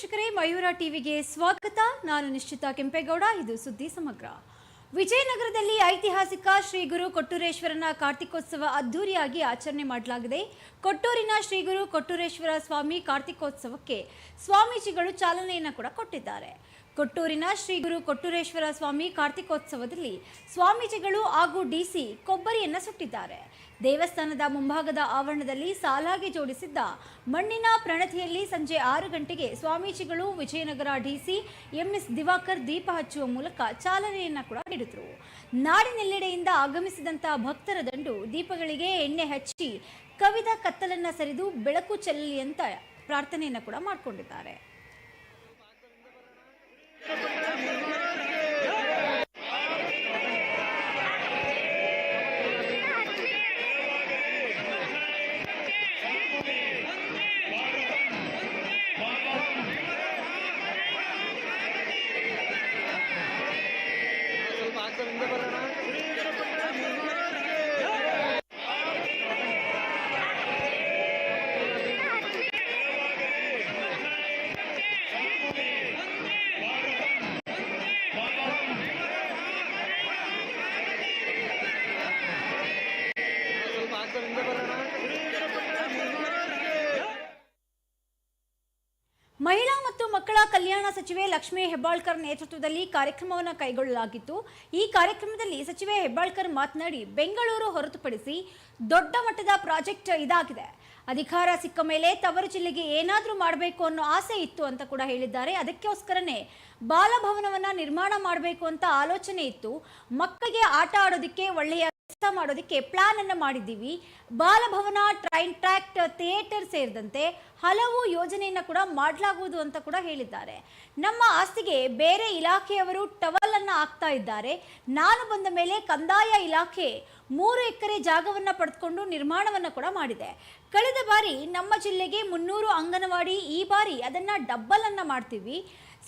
ವೀಕ್ಷಕರೇ, ಮಯೂರ ಟಿವಿಗೆ ಸ್ವಾಗತ. ನಾನು ನಿಶ್ಚಿತ ಕೆಂಪೇಗೌಡ, ಇದು ಸುದ್ದಿ ಸಮಗ್ರ. ವಿಜಯನಗರದಲ್ಲಿ ಐತಿಹಾಸಿಕ ಶ್ರೀ ಗುರು ಕೊಟ್ಟೂರೇಶ್ವರನ ಕಾರ್ತಿಕೋತ್ಸವ ಅದ್ದೂರಿಯಾಗಿ ಆಚರಣೆ ಮಾಡಲಾಗಿದೆ. ಕೊಟ್ಟೂರಿನ ಶ್ರೀ ಗುರು ಕೊಟ್ಟೂರೇಶ್ವರ ಸ್ವಾಮಿ ಕಾರ್ತಿಕೋತ್ಸವಕ್ಕೆ ಸ್ವಾಮೀಜಿಗಳು ಚಾಲನೆಯನ್ನು ಕೂಡ ಕೊಟ್ಟಿದ್ದಾರೆ. ಕೊಟ್ಟೂರಿನ ಶ್ರೀ ಗುರು ಕೊಟ್ಟೂರೇಶ್ವರ ಸ್ವಾಮಿ ಕಾರ್ತಿಕೋತ್ಸವದಲ್ಲಿ ಸ್ವಾಮೀಜಿಗಳು ಹಾಗೂ ಡಿಸಿ ಕೊಬ್ಬರಿಯನ್ನು ಸುಟ್ಟಿದ್ದಾರೆ. ದೇವಸ್ಥಾನದ ಮುಂಭಾಗದ ಆವರಣದಲ್ಲಿ ಸಾಲಾಗಿ ಜೋಡಿಸಿದ್ದ ಮಣ್ಣಿನ ಪ್ರಣತಿಯಲ್ಲಿ ಸಂಜೆ ಆರು ಗಂಟೆಗೆ ಸ್ವಾಮೀಜಿಗಳು ವಿಜಯನಗರ ಡಿಸಿ ಎಂಎಸ್ ದಿವಾಕರ್ ದೀಪ ಹಚ್ಚುವ ಮೂಲಕ ಚಾಲನೆಯನ್ನು ಕೂಡ ನೀಡಿದರು. ನಾಡಿನೆಲ್ಲೆಡೆಯಿಂದ ಆಗಮಿಸಿದಂತ ಭಕ್ತರ ದಂಡು ದೀಪಗಳಿಗೆ ಎಣ್ಣೆ ಹಚ್ಚಿ ಕವಿದ ಕತ್ತಲನ್ನ ಸರಿದು ಬೆಳಕು ಚೆಲ್ಲಲಿ ಅಂತ ಪ್ರಾರ್ಥನೆಯನ್ನು ಕೂಡ ಮಾಡಿಕೊಂಡಿದ್ದಾರೆ. ಮಹಿಳಾ ಮತ್ತು ಮಕ್ಕಳ ಕಲ್ಯಾಣ ಸಚಿವೆ ಲಕ್ಷ್ಮೀ ಹೆಬ್ಬಾಳ್ಕರ್ ನೇತೃತ್ವದಲ್ಲಿ ಕಾರ್ಯಕ್ರಮವನ್ನು ಕೈಗೊಳ್ಳಲಾಗಿತ್ತು. ಈ ಕಾರ್ಯಕ್ರಮದಲ್ಲಿ ಸಚಿವೆ ಹೆಬ್ಬಾಳ್ಕರ್ ಮಾತನಾಡಿ ಬೆಂಗಳೂರು ಹೊರತುಪಡಿಸಿ ದೊಡ್ಡ ಮಟ್ಟದ ಪ್ರಾಜೆಕ್ಟ್ ಇದಾಗಿದೆ. ಅಧಿಕಾರ ಸಿಕ್ಕ ಮೇಲೆ ತವರು ಜಿಲ್ಲೆಗೆ ಏನಾದರೂ ಮಾಡಬೇಕು ಅನ್ನೋ ಆಸೆ ಇತ್ತು ಅಂತ ಕೂಡ ಹೇಳಿದ್ದಾರೆ. ಅದಕ್ಕೋಸ್ಕರನೇ ಬಾಲಭವನವನ್ನು ನಿರ್ಮಾಣ ಮಾಡಬೇಕು ಅಂತ ಆಲೋಚನೆ ಇತ್ತು. ಮಕ್ಕಳಿಗೆ ಆಟ ಆಡೋದಕ್ಕೆ ಒಳ್ಳೆಯ ಕೆಲಸ ಮಾಡೋದಕ್ಕೆ ಪ್ಲಾನ್ ಅನ್ನು ಮಾಡಿದ್ದೀವಿ. ಬಾಲಭವನ ಟ್ರೈನ್ ಟ್ರ್ಯಾಕ್ಟ್ ಥಿಯೇಟರ್ ಸೇರಿದಂತೆ ಹಲವು ಯೋಜನೆಯನ್ನು ಕೂಡ ಮಾಡಲಾಗುವುದು ಅಂತ ಕೂಡ ಹೇಳಿದ್ದಾರೆ. ನಮ್ಮ ಆಸ್ತಿಗೆ ಬೇರೆ ಇಲಾಖೆಯವರು ಟವಲ್ ಅನ್ನು ಹಾಕ್ತಾ ಇದ್ದಾರೆ. ನಾನು ಬಂದ ಮೇಲೆ ಕಂದಾಯ ಇಲಾಖೆ ಮೂರು ಎಕರೆ ಜಾಗವನ್ನ ಪಡೆದುಕೊಂಡು ನಿರ್ಮಾಣವನ್ನ ಕೂಡ ಮಾಡಿದೆ. ಕಳೆದ ಬಾರಿ ನಮ್ಮ ಜಿಲ್ಲೆಗೆ ಮುನ್ನೂರು ಅಂಗನವಾಡಿ ಈ ಬಾರಿ ಅದನ್ನ ಡಬ್ಬಲ್ ಅನ್ನ ಮಾಡ್ತೀವಿ.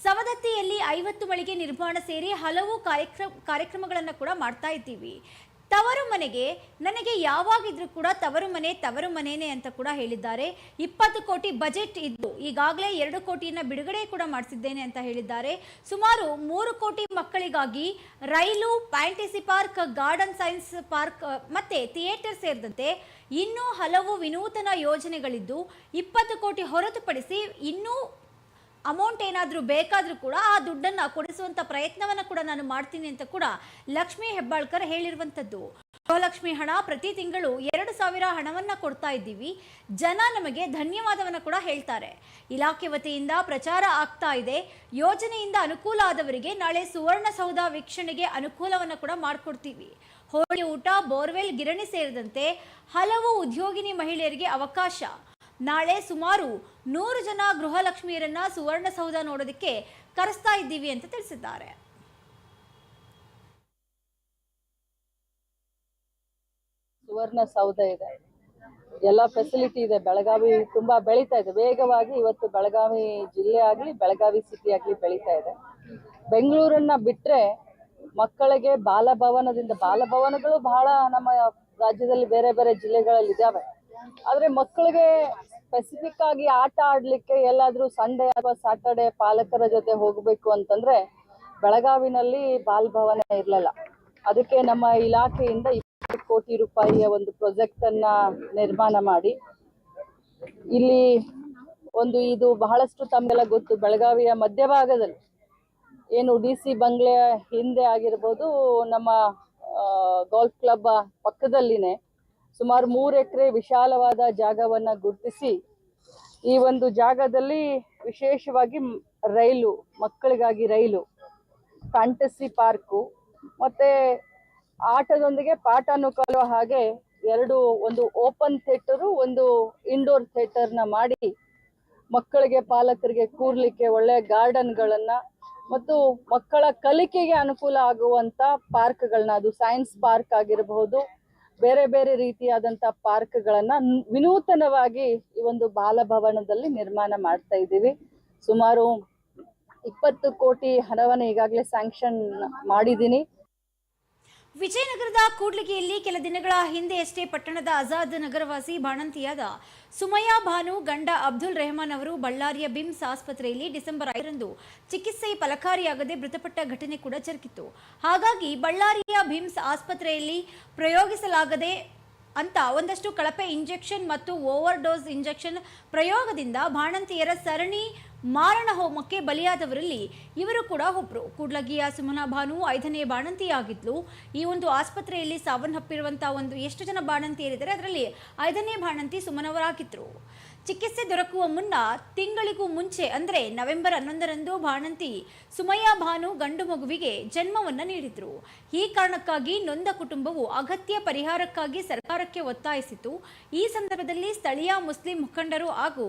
ಸವದತ್ತಿಯಲ್ಲಿ ಐವತ್ತು ಮಳಿಗೆ ನಿರ್ಮಾಣ ಸೇರಿ ಹಲವು ಕಾರ್ಯಕ್ರಮ, ಕಾರ್ಯಕ್ರಮಗಳನ್ನು ಕೂಡ ಮಾಡ್ತಾ ಇದ್ದೀವಿ. ತವರು ಮನೆಗೆ, ನನಗೆ ಯಾವಾಗಿದ್ರೂ ಕೂಡ ತವರು ಮನೆ, ತವರು ಮನೆನೇ ಅಂತ ಕೂಡ ಹೇಳಿದ್ದಾರೆ. ಇಪ್ಪತ್ತು ಕೋಟಿ ಬಜೆಟ್ ಇದ್ದು, ಈಗಾಗಲೇ ಎರಡು ಕೋಟಿಯನ್ನ ಬಿಡುಗಡೆ ಕೂಡ ಮಾಡಿಸಿದ್ದೇನೆ ಅಂತ ಹೇಳಿದ್ದಾರೆ. ಸುಮಾರು ಮೂರು ಕೋಟಿ ಮಕ್ಕಳಿಗಾಗಿ ರೈಲು ಪ್ಯಾಂಟಿಸಿ ಪಾರ್ಕ್, ಗಾರ್ಡನ್ ಸೈನ್ಸ್ ಪಾರ್ಕ್, ಮತ್ತೆ ಥಿಯೇಟರ್ ಸೇರಿದಂತೆ ಇನ್ನೂ ಹಲವು ವಿನೂತನ ಯೋಜನೆಗಳಿದ್ದು, ಇಪ್ಪತ್ತು ಕೋಟಿ ಹೊರತುಪಡಿಸಿ ಇನ್ನೂ ಅಮೌಂಟ್ ಏನಾದರೂ ಬೇಕಾದರೂ ಕೂಡ ಆ ದುಡ್ಡನ್ನು ಕೊಡಿಸುವಂಥ ಪ್ರಯತ್ನವನ್ನು ಕೂಡ ನಾನು ಮಾಡ್ತೀನಿ ಅಂತ ಕೂಡ ಲಕ್ಷ್ಮೀ ಹೆಬ್ಬಾಳ್ಕರ್ ಹೇಳಿರುವಂಥದ್ದು ಗೃಹಲಕ್ಷ್ಮಿ ಹಣ ಪ್ರತಿ ತಿಂಗಳು ಎರಡು ಸಾವಿರ ಹಣವನ್ನು ಕೊಡ್ತಾ ಇದ್ದೀವಿ. ಜನ ನಮಗೆ ಧನ್ಯವಾದವನ್ನು ಕೂಡ ಹೇಳ್ತಾರೆ. ಇಲಾಖೆ ವತಿಯಿಂದ ಪ್ರಚಾರ ಆಗ್ತಾ ಇದೆ. ಯೋಜನೆಯಿಂದ ಅನುಕೂಲ ಆದವರಿಗೆ ನಾಳೆ ಸುವರ್ಣಸೌಧ ವೀಕ್ಷಣೆಗೆ ಅನುಕೂಲವನ್ನು ಕೂಡ ಮಾಡಿಕೊಡ್ತೀವಿ. ಹೋಳಿ ಊಟ, ಬೋರ್ವೆಲ್, ಗಿರಣಿ ಸೇರಿದಂತೆ ಹಲವು ಉದ್ಯೋಗಿನಿ ಮಹಿಳೆಯರಿಗೆ ಅವಕಾಶ. ನಾಳೆ ಸುಮಾರು ನೂರು ಜನ ಗೃಹಲಕ್ಷ್ಮಿಯರನ್ನ ಸುವರ್ಣಸೌಧ ನೋಡೋದಕ್ಕೆ ಕರೆಸ್ತಾ ಇದ್ದೀವಿ ಅಂತ ತಿಳಿಸಿದ್ದಾರೆ. ಸುವರ್ಣ ಸೌಧ ಇದೆ. ಎಲ್ಲ ಫೆಸಿಲಿಟಿ ಇದೆ. ಬೆಳಗಾವಿ ತುಂಬಾ ಬೆಳೀತಾ ಇದೆ. ವೇಗವಾಗಿ ಇವತ್ತು ಬೆಳಗಾವಿ ಜಿಲ್ಲೆ ಆಗ್ಲಿ, ಬೆಳಗಾವಿ ಸಿಟಿ ಆಗ್ಲಿ ಬೆಳೀತಾ ಇದೆ. ಬೆಂಗಳೂರನ್ನ ಬಿಟ್ರೆ ಮಕ್ಕಳಿಗೆ ಬಾಲಭವನದಿಂದ, ಬಾಲಭವನಗಳು ಬಹಳ ನಮ್ಮ ರಾಜ್ಯದಲ್ಲಿ ಬೇರೆ ಬೇರೆ ಜಿಲ್ಲೆಗಳಲ್ಲಿ ಇದಾವೆ. ಆದ್ರೆ ಮಕ್ಕಳಿಗೆ ಸ್ಪೆಸಿಫಿಕ್ ಆಗಿ ಆಟ ಆಡ್ಲಿಕ್ಕೆ ಎಲ್ಲಾದ್ರೂ ಸಂಡೇ ಅಥವಾ ಸಾಟರ್ಡೆ ಪಾಲಕರ ಜೊತೆ ಹೋಗಬೇಕು ಅಂತಂದ್ರೆ ಬೆಳಗಾವಿನಲ್ಲಿ ಬಾಲ್ಭವನ ಇರಲಿಲ್ಲ. ಅದಕ್ಕೆ ನಮ್ಮ ಇಲಾಖೆಯಿಂದ ಇಪ್ಪತ್ತು ಕೋಟಿ ರೂಪಾಯಿಯ ಒಂದು ಪ್ರಾಜೆಕ್ಟ್ ಅನ್ನ ನಿರ್ಮಾಣ ಮಾಡಿ. ಇಲ್ಲಿ ಒಂದು ಇದು ಬಹಳಷ್ಟು ತಮಗೆಲ್ಲ ಗೊತ್ತು, ಬೆಳಗಾವಿಯ ಮಧ್ಯಭಾಗದಲ್ಲಿ ಏನು ಡಿ ಸಿ ಬಂಗ್ಲೆ ಹಿಂದೆ ಆಗಿರ್ಬೋದು ನಮ್ಮ ಗೋಲ್ಫ್ ಕ್ಲಬ್ ಪಕ್ಕದಲ್ಲಿನೇ ಸುಮಾರು ಮೂರು ಎಕರೆ ವಿಶಾಲವಾದ ಜಾಗವನ್ನ ಗುರುತಿಸಿ, ಈ ಒಂದು ಜಾಗದಲ್ಲಿ ವಿಶೇಷವಾಗಿ ರೈಲು, ಮಕ್ಕಳಿಗಾಗಿ ರೈಲು ಫ್ಯಾಂಟಸಿ ಪಾರ್ಕು ಮತ್ತೆ ಆಟದೊಂದಿಗೆ ಪಾಠನು ಕಲುವ ಹಾಗೆ ಎರಡು ಒಂದು ಓಪನ್ ಥಿಯೇಟರು ಒಂದು ಇಂಡೋರ್ ಥಿಯೇಟರ್ನ ಮಾಡಿ ಮಕ್ಕಳಿಗೆ, ಪಾಲಕರಿಗೆ ಕೂರ್ಲಿಕ್ಕೆ ಒಳ್ಳೆ ಗಾರ್ಡನ್ಗಳನ್ನ ಮತ್ತು ಮಕ್ಕಳ ಕಲಿಕೆಗೆ ಅನುಕೂಲ ಆಗುವಂತ ಪಾರ್ಕ್ಗಳನ್ನ ಅದು ಸೈನ್ಸ್ ಪಾರ್ಕ್ ಆಗಿರಬಹುದು ಬೇರೆ ಬೇರೆ ರೀತಿಯಾದಂತಹ ಪಾರ್ಕ್ಗಳನ್ನ ಗಳನ್ನ ವಿನೂತನವಾಗಿ ಈ ಒಂದು ಬಾಲಭವನದಲ್ಲಿ ನಿರ್ಮಾಣ ಮಾಡ್ತಾ ಇದ್ದೀವಿ. ಸುಮಾರು ಇಪ್ಪತ್ತು ಕೋಟಿ ಹಣವನ್ನು ಈಗಾಗಲೇ ಸ್ಯಾಂಕ್ಷನ್ ಮಾಡಿದ್ದೀನಿ. ವಿಜಯನಗರದ ಕೂಡ್ಲಿಗೆಯಲ್ಲಿ ಕೆಲ ದಿನಗಳ ಹಿಂದೆಯಷ್ಟೇ ಪಟ್ಟಣದ ಆಜಾದ್ ನಗರವಾಸಿ ಬಾಣಂತಿಯಾದ ಸುಮಯಾ ಭಾನು, ಗಂಡ ಅಬ್ದುಲ್ ರೆಹಮಾನ್ ಅವರು ಬಳ್ಳಾರಿಯ ಬಿಮ್ಸ್ ಆಸ್ಪತ್ರೆಯಲ್ಲಿ ಡಿಸೆಂಬರ್ ಐದರಂದು ಚಿಕಿತ್ಸೆ ಫಲಕಾರಿಯಾಗದೆ ಮೃತಪಟ್ಟ ಘಟನೆ ಕೂಡ ಜರುಗಿತ್ತು ಹಾಗಾಗಿ ಬಳ್ಳಾರಿಯ ಬಿಮ್ಸ್ ಆಸ್ಪತ್ರೆಯಲ್ಲಿ ಪ್ರಯೋಗಿಸಲಾಗದೆ ಅಂತ ಒಂದಷ್ಟು ಕಳಪೆ ಇಂಜೆಕ್ಷನ್ ಮತ್ತು ಓವರ್ ಡೋಸ್ ಇಂಜೆಕ್ಷನ್ ಪ್ರಯೋಗದಿಂದ ಬಾಣಂತಿಯರ ಸರಣಿ ಮಾರಣ ಹೋಮಕ್ಕೆ ಬಲಿಯಾದವರಲ್ಲಿ ಇವರು ಕೂಡ ಒಬ್ರು. ಕೂಡ್ಲಗಿಯ ಸುಮನಾ ಭಾನು ಐದನೇ ಬಾಣಂತಿಯಾಗಿದ್ಲು. ಈ ಒಂದು ಆಸ್ಪತ್ರೆಯಲ್ಲಿ ಸಾವನ್ನಪ್ಪಿರುವಂತಹ ಒಂದು ಎಷ್ಟು ಜನ ಬಾಣಂತಿಯರಿದ್ದಾರೆ, ಅದರಲ್ಲಿ ಐದನೇ ಬಾಣಂತಿ ಸುಮನವರಾಗಿದ್ರು. ಚಿಕಿತ್ಸೆ ದೊರಕುವ ಮುನ್ನ ತಿಂಗಳಿಗೂ ಮುಂಚೆ, ಅಂದರೆ ನವೆಂಬರ್ ಹನ್ನೊಂದರಂದು ಬಾಣಂತಿ ಸುಮಯ್ಯ ಭಾನು ಗಂಡು ಮಗುವಿಗೆ ಜನ್ಮವನ್ನು ನೀಡಿದ್ರು. ಈ ಕಾರಣಕ್ಕಾಗಿ ನೊಂದ ಕುಟುಂಬವು ಅಗತ್ಯ ಪರಿಹಾರಕ್ಕಾಗಿ ಸರ್ಕಾರಕ್ಕೆ ಒತ್ತಾಯಿಸಿತು. ಈ ಸಂದರ್ಭದಲ್ಲಿ ಸ್ಥಳೀಯ ಮುಸ್ಲಿಂ ಮುಖಂಡರು ಹಾಗೂ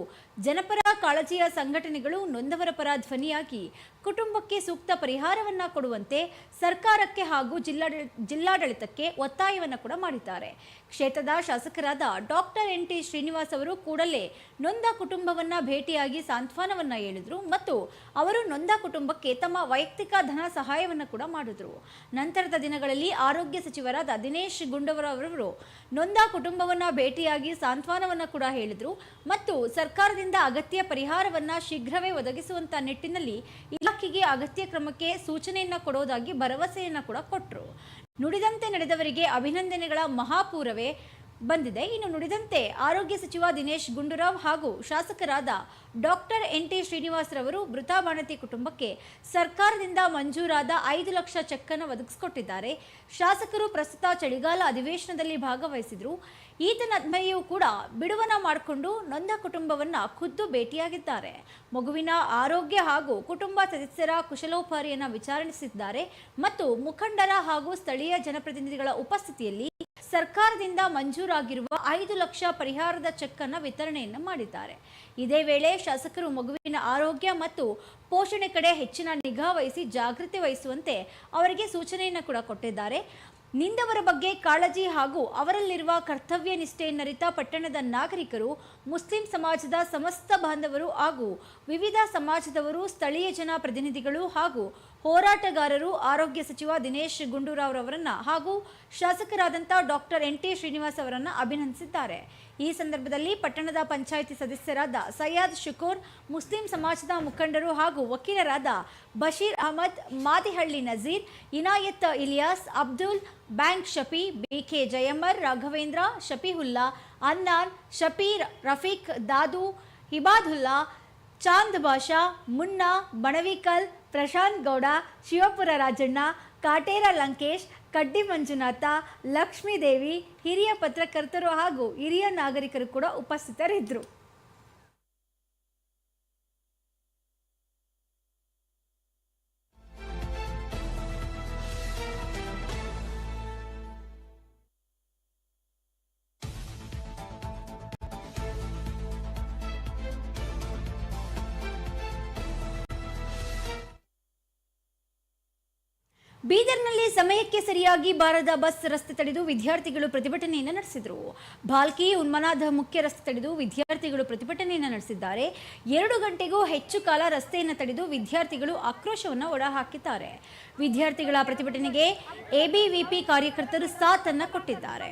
ಜನಪರ ಕಾಳಜಿಯ ಸಂಘಟನೆಗಳು ನೊಂದವರ ಪರ ಧ್ವನಿಯಾಗಿ ಕುಟುಂಬಕ್ಕೆ ಸೂಕ್ತ ಪರಿಹಾರವನ್ನ ಕೊಡುವಂತೆ ಸರ್ಕಾರಕ್ಕೆ ಹಾಗೂ ಜಿಲ್ಲಾಡಳಿ ಜಿಲ್ಲಾಡಳಿತಕ್ಕೆ ಒತ್ತಾಯವನ್ನು ಕೂಡ ಮಾಡಿದ್ದಾರೆ. ಕ್ಷೇತ್ರದ ಶಾಸಕರಾದ ಡಾಕ್ಟರ್ ಎನ್ ಟಿ ಶ್ರೀನಿವಾಸ್ ಅವರು ಕೂಡಲೇ ನೊಂದ ಕುಟುಂಬವನ್ನ ಭೇಟಿಯಾಗಿ ಸಾಂತ್ವನವನ್ನ ಹೇಳಿದರು ಮತ್ತು ಅವರು ನೊಂದ ಕುಟುಂಬಕ್ಕೆ ತಮ್ಮ ವೈಯಕ್ತಿಕ ಧನ ಸಹಾಯವನ್ನು ಕೂಡ ಮಾಡಿದರು. ನಂತರದ ದಿನಗಳಲ್ಲಿ ಆರೋಗ್ಯ ಸಚಿವರಾದ ದಿನೇಶ್ ಗುಂಡೂರಾವ್ ನೊಂದ ಕುಟುಂಬವನ್ನ ಭೇಟಿಯಾಗಿ ಸಾಂತ್ವನವನ್ನ ಕೂಡ ಹೇಳಿದರು ಮತ್ತು ಸರ್ಕಾರದಿಂದ ಅಗತ್ಯ ಪರಿಹಾರವನ್ನ ಶೀಘ್ರವೇ ಒದಗಿಸುವಂತ ನಿಟ್ಟಿನಲ್ಲಿ ಇಲಾಖೆಗೆ ಅಗತ್ಯ ಕ್ರಮಕ್ಕೆ ಸೂಚನೆಯನ್ನು ಕೊಡೋದಾಗಿ ಭರವಸೆಯನ್ನ ಕೂಡ ಕೊಟ್ಟರು ನುಡಿದಂತೆ ನಡೆದವರಿಗೆ ಅಭಿನಂದನೆಗಳ ಮಹಾಪೂರವೇ ಬಂದಿದೆ. ಇನ್ನು ನುಡಿದಂತೆ ಆರೋಗ್ಯ ಸಚಿವ ದಿನೇಶ್ ಗುಂಡೂರಾವ್ ಹಾಗೂ ಶಾಸಕರಾದ ಡಾಕ್ಟರ್ ಎನ್ ಟಿ ಶ್ರೀನಿವಾಸ್ ರವರು ಮೃತ ಬಾಣತಿ ಕುಟುಂಬಕ್ಕೆ ಸರ್ಕಾರದಿಂದ ಮಂಜೂರಾದ ಐದು ಲಕ್ಷ ಚೆಕ್ ಅನ್ನು ಒದಗಿಸಿಕೊಟ್ಟಿದ್ದಾರೆ. ಶಾಸಕರು ಪ್ರಸ್ತುತ ಚಳಿಗಾಲ ಅಧಿವೇಶನದಲ್ಲಿ ಭಾಗವಹಿಸಿದ್ರು. ಈತನ ಅನ್ವಯೂ ಕೂಡ ಬಿಡುವನ ಮಾಡಿಕೊಂಡು ನೊಂದ ಕುಟುಂಬವನ್ನ ಖುದ್ದು ಭೇಟಿಯಾಗಿದ್ದಾರೆ. ಮಗುವಿನ ಆರೋಗ್ಯ ಹಾಗೂ ಕುಟುಂಬ ಸದಸ್ಯರ ಕುಶಲೋಪಾರಿಯನ್ನ ವಿಚಾರಣಿಸಿದ್ದಾರೆ ಮತ್ತು ಮುಖಂಡರ ಹಾಗೂ ಸ್ಥಳೀಯ ಜನಪ್ರತಿನಿಧಿಗಳ ಉಪಸ್ಥಿತಿಯಲ್ಲಿ ಸರ್ಕಾರದಿಂದ ಮಂಜೂರಾಗಿರುವ ಐದು ಲಕ್ಷ ಪರಿಹಾರದ ಚೆಕ್ ಅನ್ನು ವಿತರಣೆಯನ್ನು ಮಾಡಿದ್ದಾರೆ. ಇದೇ ವೇಳೆ ಶಾಸಕರು ಮಗುವಿನ ಆರೋಗ್ಯ ಮತ್ತು ಪೋಷಣೆ ಕಡೆ ಹೆಚ್ಚಿನ ನಿಗಾ ವಹಿಸಿ ಜಾಗೃತಿ ವಹಿಸುವಂತೆ ಅವರಿಗೆ ಸೂಚನೆಯನ್ನು ಕೂಡ ಕೊಟ್ಟಿದ್ದಾರೆ. ನಿಂದವರ ಬಗ್ಗೆ ಕಾಳಜಿ ಹಾಗೂ ಅವರಲ್ಲಿರುವ ಕರ್ತವ್ಯ ನಿಷ್ಠೆಯನ್ನರಿತ ಪಟ್ಟಣದ ನಾಗರಿಕರು, ಮುಸ್ಲಿಂ ಸಮಾಜದ ಸಮಸ್ತ ಬಾಂಧವರು ಹಾಗೂ ವಿವಿಧ ಸಮಾಜದವರು ಸ್ಥಳೀಯ ಜನ ಪ್ರತಿನಿಧಿಗಳು ಹಾಗೂ ಹೋರಾಟಗಾರರು ಆರೋಗ್ಯ ಸಚಿವ ದಿನೇಶ್ ಗುಂಡೂರಾವ್ ಅವರನ್ನ ಹಾಗೂ ಶಾಸಕರಾದಂಥ ಡಾಕ್ಟರ್ ಎನ್ ಟಿ ಶ್ರೀನಿವಾಸ್ ಅವರನ್ನ ಅಭಿನಂದಿಸಿದ್ದಾರೆ. ಈ ಸಂದರ್ಭದಲ್ಲಿ ಪಟ್ಟಣದ ಪಂಚಾಯಿತಿ ಸದಸ್ಯರಾದ ಸಯ್ಯದ್ ಶುಕೂರ್, ಮುಸ್ಲಿಂ ಸಮಾಜದ ಮುಖಂಡರು ಹಾಗೂ ವಕೀಲರಾದ Basheer Ahmed, Madihalli Nazeer, Inayat Ilyas, Abdul bank Shafi, BK Jayamar Raghavendra, Shafiulla, Annan, Shafeer, Rafiq, Dadu, Hibadulla, Chand Basha, Munna, Banavikal Prashant Gowda, Shivapura Rajanna, Kaatera Lankesh, ಕಡ್ಡಿ ಮಂಜುನಾಥ, ಲಕ್ಷ್ಮೀದೇವಿ, ಹಿರಿಯ ಪತ್ರಕರ್ತರು ಹಾಗೂ ಹಿರಿಯ ನಾಗರಿಕರು ಕೂಡ ಉಪಸ್ಥಿತರಿದ್ದರು. ಸಮಯಕ್ಕೆ ಸರಿಯಾಗಿ ಬಾರದ ಬಸ್ ರಸ್ತೆ ತಡೆದು ವಿದ್ಯಾರ್ಥಿಗಳು ಪ್ರತಿಭಟನೆಯನ್ನು ನಡೆಸಿದರು. ಭಾಲ್ಕಿ ಉನ್ಮನಾಧ ಮುಖ್ಯ ರಸ್ತೆ ತಡೆದು ವಿದ್ಯಾರ್ಥಿಗಳು ಪ್ರತಿಭಟನೆಯನ್ನು ನಡೆಸಿದ್ದಾರೆ. ಎರಡು ಗಂಟೆಗೂ ಹೆಚ್ಚು ಕಾಲ ರಸ್ತೆಯನ್ನು ತಡೆದು ವಿದ್ಯಾರ್ಥಿಗಳು ಆಕ್ರೋಶವನ್ನು ಹೊರಹಾಕಿದ್ದಾರೆ ವಿದ್ಯಾರ್ಥಿಗಳ ಪ್ರತಿಭಟನೆಗೆ ಎಬಿವಿಪಿ ಕಾರ್ಯಕರ್ತರು ಸಾಥನ್ನು ಕೊಟ್ಟಿದ್ದಾರೆ.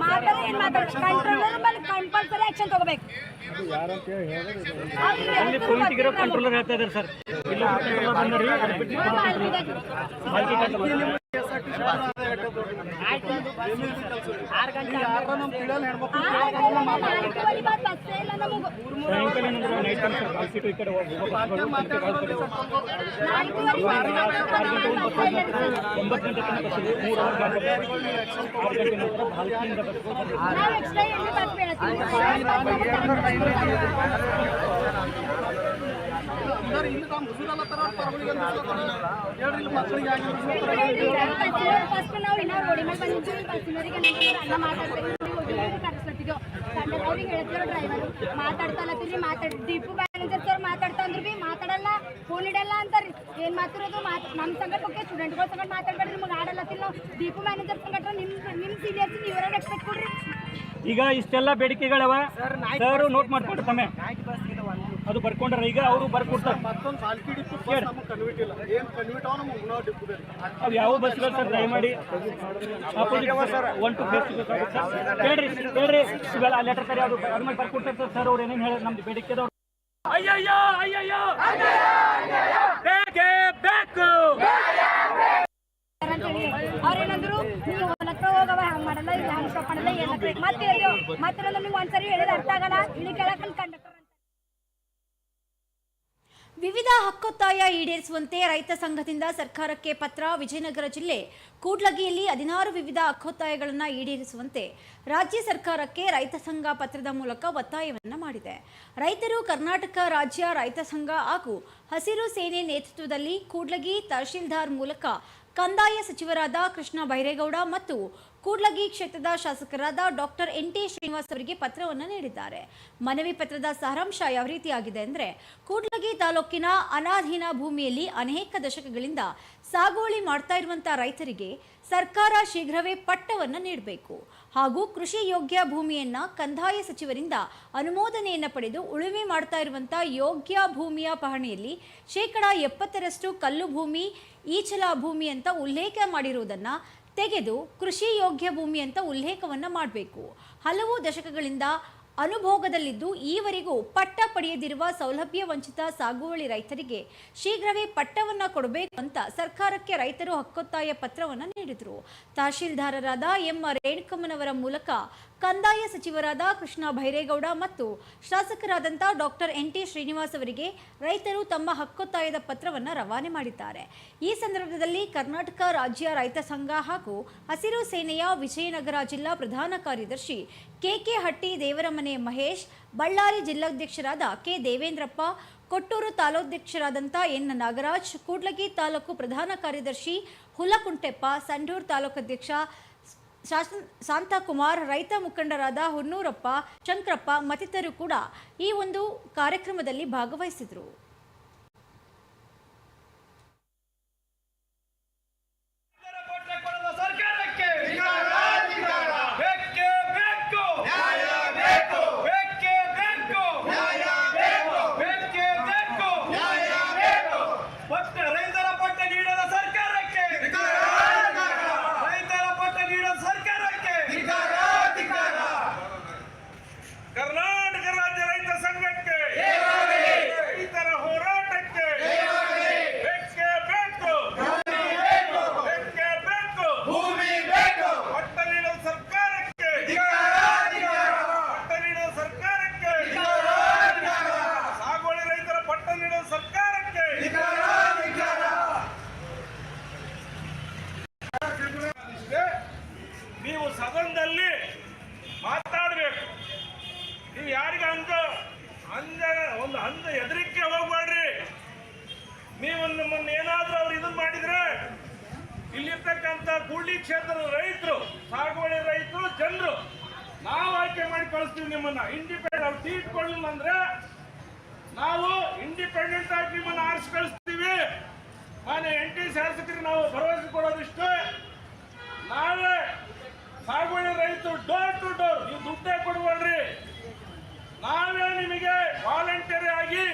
ಮಾತಾಡ ಏನ್ ಕಂಟ್ರೋಲರ್ ಮೇಲೆ ಕಂಪಲ್ಸರಿ ಆಕ್ಷನ್ ತಗೋಬೇಕು. ಅಲ್ಲಿ ಕಂಟ್ರೋಲರ್ ಹೇಳ್ತಾ ಇದ್ದಾರೆ ಸರ್. ಇಲ್ಲ ಕಂಟ್ರೋಲರ್ ಬಂದ್ರಿ ಅದು ಫಸ್ಟ್ ನಾವು ಇನ್ನ ರೋಡಿ ಮೇಲೆ ಬಂದಿದ್ದೀವಿ ಬಸ್ಸಿನವರಿಗೆ ಅನ್ನ ಮಾತಾಡ್ಬೇಕು ಕರೆಸ್ಲತ್ತಿದ್ದೋ. ಅವ್ರಿಗೆ ಹೇಳ್ತಿರೋ ಡ್ರೈವರ್ ಮಾತಾಡ್ತಾಲತ್ತೀರಿ ಮಾತಾಡ್ ದೀಪು ಮ್ಯಾನೇಜರ್ ಸರ್ ಮಾತಾಡ್ತಾ ಅಂದ್ರು ಮಾತಾಡಲ್ಲ ಫೋನ್ ಇಡಲ್ಲ ಅಂತಾರ್ರಿ ಏನು ಮಾತಾಡೋದು ಮಾತ್ ನಮ್ಮ ಸಂಗಟ ಸ್ಟೂಡೆಂಟ್ಗಳ ಸಂಗಟ ಮಾತಾಡ್ಬೇಡ್ರಿ ನಿಮ್ಗೆ ಆಡಲ್ಲತ್ತಿಲ್ಲ ನಾವು ದೀಪು ಮ್ಯಾನೇಜರ್ ಸಂಗಟ ನಿಮ್ಮ ನಿಮ್ಮ ಸೀನಿಯರ್ಸ್ ನೀವರ ಎಕ್ಸ್ಪೆಕ್ಟ್ ಕೊಡ್ರಿ. ಈಗ ಇಷ್ಟೆಲ್ಲ ಬೇಡಿಕೆಗಳವ? Sir note ಮಾಡ್ಕೊಡ್ರಿ ತಮ್ಮೆ. ಅದು ಬರ್ಕೊಂಡ್ರೆ ಈಗ ಅವರು ಬರ್ಕೊಡ್ತಾರೆ. ಮತ್ತೊಂದು ಸಾಲ್ಕಿ ಡಿಪ್ಪು ಹೇಳಿ. ನಮಗೆ ಕನ್ವಿಟ್ ಇಲ್ಲ. ಏನು ಕನ್ವಿಟ್ ಅವ ನಮಗೆ ಉಣ್ಣೋ ಡಿಪ್ಪು ಬೇಕು ಅವು ಯಾವ ಬಸ್ಗಳು ಸರ್ ದಯಮಾಡಿ. ಒನ್ ಟು ಫೇಸ್ ಹೇಳ್ರಿ ಹೇಳ್ರಿ ಇವೆಲ್ಲ ಲೆಟರ್ ಸರಿ ಅದು ಅದ್ಮೇಲೆ ಬರ್ಕೊಡ್ತಾರೆ ಸರ್ ಅವ್ರು ಏನೇನು ಹೇಳಿ ನಮ್ದು ಬೇಡಿಕೆ ಅಯ್ಯಯ್ಯೋ ಅಯ್ಯಯ್ಯೋ. ಬೇಕೇ. ಬೇಕು ಅಂತೇಳಿ ಅವ್ರೇನಂದ್ರು ನೀವು ಹೊಲಕ್ಕ ಹೋಗವ ಹಂಗ್ ಮಾಡಲ್ಲ ಇಲ್ಲ ಹಂಗ್ ಸ್ಟಾಪ್ ಮಾಡಲ್ಲ ಏನಕ್ಕೆ ಮತ್ತೆ ಮತ್ತೆ ನಿಮ್ಗೆ ಒಂದ್ಸರಿ ಹೇಳಿದ್ರೆ ಅರ್ಥ ಆಗಲ್ಲ. ಇಳಿ ಕೆಳಕ್ ಕಂಡು ವಿವಿಧ ಹಕ್ಕೊತ್ತಾಯ ಈಡೇರಿಸುವಂತೆ ರೈತ ಸಂಘದಿಂದ ಸರ್ಕಾರಕ್ಕೆ ಪತ್ರ. ವಿಜಯನಗರ ಜಿಲ್ಲೆ ಕೂಡ್ಲಗಿಯಲ್ಲಿ ಹದಿನಾರು ವಿವಿಧ ಹಕ್ಕೊತ್ತಾಯಗಳನ್ನು ಈಡೇರಿಸುವಂತೆ ರಾಜ್ಯ ಸರ್ಕಾರಕ್ಕೆ ರೈತ ಸಂಘ ಪತ್ರದ ಮೂಲಕ ಒತ್ತಾಯವನ್ನು ಮಾಡಿದೆ. ರೈತರು ಕರ್ನಾಟಕ ರಾಜ್ಯ ರೈತ ಸಂಘ ಹಾಗೂ ಹಸಿರು ಸೇನೆ ನೇತೃತ್ವದಲ್ಲಿ ಕೂಡ್ಲಗಿ ತಹಶೀಲ್ದಾರ್ ಮೂಲಕ ಕಂದಾಯ ಸಚಿವರಾದ ಕೃಷ್ಣ ಬೈರೇಗೌಡ ಮತ್ತು ಕೂಡ್ಲಗಿ ಕ್ಷೇತ್ರದ ಶಾಸಕರಾದ ಡಾಕ್ಟರ್ ಎನ್ ಟಿ ಶ್ರೀನಿವಾಸ್ ಅವರಿಗೆ ಪತ್ರವನ್ನು ನೀಡಿದ್ದಾರೆ. ಮನವಿ ಪತ್ರದ ಸಾರಾಂಶ ಯಾವ ರೀತಿಯಾಗಿದೆ ಅಂದರೆ, ಕೂಡ್ಲಗಿ ತಾಲೂಕಿನ ಅನಾಧೀನ ಭೂಮಿಯಲ್ಲಿ ಅನೇಕ ದಶಕಗಳಿಂದ ಸಾಗುವಳಿ ಮಾಡ್ತಾ ಇರುವಂತಹ ರೈತರಿಗೆ ಸರ್ಕಾರ ಶೀಘ್ರವೇ ಪಟ್ಟವನ್ನು ನೀಡಬೇಕು. ಹಾಗೂ ಕೃಷಿ ಯೋಗ್ಯ ಭೂಮಿಯನ್ನ ಕಂದಾಯ ಸಚಿವರಿಂದ ಅನುಮೋದನೆಯನ್ನು ಪಡೆದು ಉಳುಮೆ ಮಾಡ್ತಾ ಇರುವಂತಹ ಯೋಗ್ಯ ಭೂಮಿಯ ಪಹಣಿಯಲ್ಲಿ ಶೇಕಡ ಎಪ್ಪತ್ತರಷ್ಟು ಕಲ್ಲು ಭೂಮಿ, ಈಚಲ ಭೂಮಿ ಅಂತ ಉಲ್ಲೇಖ ಮಾಡಿರುವುದನ್ನ ತೆಗೆದು ಕೃಷಿ ಯೋಗ್ಯ ಭೂಮಿ ಅಂತ ಉಲ್ಲೇಖವನ್ನ ಮಾಡಬೇಕು. ಹಲವು ದಶಕಗಳಿಂದ ಅನುಭೋಗದಲ್ಲಿದ್ದು ಈವರೆಗೂ ಪಟ್ಟ ಪಡೆಯದಿರುವ ಸೌಲಭ್ಯ ವಂಚಿತ ಸಾಗುವಳಿ ರೈತರಿಗೆ ಶೀಘ್ರವೇ ಪಟ್ಟವನ್ನ ಕೊಡಬೇಕು ಅಂತ ಸರ್ಕಾರಕ್ಕೆ ರೈತರು ಹಕ್ಕೊತ್ತಾಯ ಪತ್ರವನ್ನು ನೀಡಿದರು. ತಹಶೀಲ್ದಾರರಾದ ಎಂ ರೇಣುಕಮ್ಮನವರ ಮೂಲಕ ಕಂದಾಯ ಸಚಿವರಾದ ಕೃಷ್ಣ ಭೈರೇಗೌಡ ಮತ್ತು ಶಾಸಕರಾದಂಥ ಡಾಕ್ಟರ್ ಎನ್ ಟಿ ಶ್ರೀನಿವಾಸ್ ಅವರಿಗೆ ರೈತರು ತಮ್ಮ ಹಕ್ಕೊತ್ತಾಯದ ಪತ್ರವನ್ನು ರವಾನೆ ಮಾಡಿದ್ದಾರೆ. ಈ ಸಂದರ್ಭದಲ್ಲಿ ಕರ್ನಾಟಕ ರಾಜ್ಯ ರೈತ ಸಂಘ ಹಾಗೂ ಹಸಿರು ಸೇನೆಯ ವಿಜಯನಗರ ಜಿಲ್ಲಾ ಪ್ರಧಾನ ಕಾರ್ಯದರ್ಶಿ ಕೆಕೆ ಹಟ್ಟಿ, ದೇವರಮನೆ ಮಹೇಶ್, ಬಳ್ಳಾರಿ ಜಿಲ್ಲಾಧ್ಯಕ್ಷರಾದ ಕೆ. ದೇವೇಂದ್ರಪ್ಪ, ಕೊಟ್ಟೂರು ತಾಲೂಕಾಧ್ಯಕ್ಷರಾದಂಥ ಎನ್. ನಾಗರಾಜ್, ಕೂಡ್ಲಗಿ ತಾಲೂಕು ಪ್ರಧಾನ ಕಾರ್ಯದರ್ಶಿ ಹುಲಕುಂಟೆಪ್ಪ, ಸಂಡೂರು ತಾಲೂಕಾಧ್ಯಕ್ಷ ಶಾಸನ ಶಾಂತಕುಮಾರ್ ರೈತ ಮುಖಂಡರಾದ ಹುನ್ನೂರಪ್ಪ ಶಂಕರಪ್ಪ ಮತ್ತಿತರರು ಕೂಡ ಈ ಒಂದು ಕಾರ್ಯಕ್ರಮದಲ್ಲಿ ಭಾಗವಹಿಸಿದರು ಸರ್ಕಾರಕ್ಕೆ ಬೇಕೇ ಬೇಕು ಬೇಕೇ ಬೇಕು ಬೇಕೇ ಬೇಕು ಪಟ್ಟ ರೈತರ ಪಟ್ಟ ನೀಡದ ಸರ್ಕಾರಕ್ಕೆ ರೈತರ ಪಟ್ಟ ನೀಡದ ಸರ್ಕಾರಕ್ಕೆ ಕರ್ನಾಟಕ ರಾಜ್ಯ ರೈತ ಸಂಘಕ್ಕೆ ರೈತರ ಹೋರಾಟಕ್ಕೆ ಬೇಕೇ ಬೇಕು ಬೇಕೇ ಬೇಕು ಭೂಮಿ ಬೇಕು ಪಟ್ಟ ನೀಡದ ಸರ್ಕಾರಕ್ಕೆ ಪಟ್ಟ ನೀಡದ ಸರ್ಕಾರಕ್ಕೆ ಸಾಗುವಳಿ ರೈತರ ಪಟ್ಟ ನೀಡದ ಸರ್ಕಾರಕ್ಕೆ ಇಷ್ಟೇ. ನೀವು ಸದನದಲ್ಲಿ ಮಾತಾಡಬೇಕು ನೀವು ಯಾರಿಗ ಅಂತ ಅಂದ ಒಂದು ಅಂದ ಹೆದರಿಕೆ ಹೋಗ್ಬೇಡ್ರಿ ನೀವು ನಮ್ಮನ್ನ ಏನಾದ್ರೂ ಅವ್ರು ಇದನ್ನ ಮಾಡಿದ್ರೆ ಇಲ್ಲಿರ್ತಕ್ಕಂಥ ಕೂಡ್ಲಿ ಕ್ಷೇತ್ರದ ರೈತರು ಸಾಗುವಳಿ ರೈತರು ಜನರು ನಾವು ಆಯ್ಕೆ ಮಾಡಿ ಕಳಿಸ್ತೀವಿ ನಿಮ್ಮನ್ನ ಇಂಡಿಪೆಂಡೆಂಟ್ ಅವ್ರು ಸೀಟ್ ಕೊಡಲಿಲ್ಲ ಅಂದ್ರೆ ನಾವು ಇಂಡಿಪೆಂಡೆಂಟ್ ಆಗಿ ನಿಮ್ಮನ್ನ ಆರಿಸಿ ಕಳಿಸ್ತೀವಿ ಮಾನ್ಯ ಎನ್ ಟಿ ಶಾಸಕರಿಗೆ ನಾವು ಭರವಸೆ ಕೊಡೋದಿಷ್ಟೇ ನಾಳೆ ಸಾಗುವಳಿ ರೈತರು ಡೋರ್ ಟು ಡೋರ್ ನೀವು ದುಡ್ಡೇ ಕೊಡಬೇಡ್ರಿ ನಾವೇ ನಿಮಗೆ ವಾಲಂಟಿಯರ್ ಆಗಿ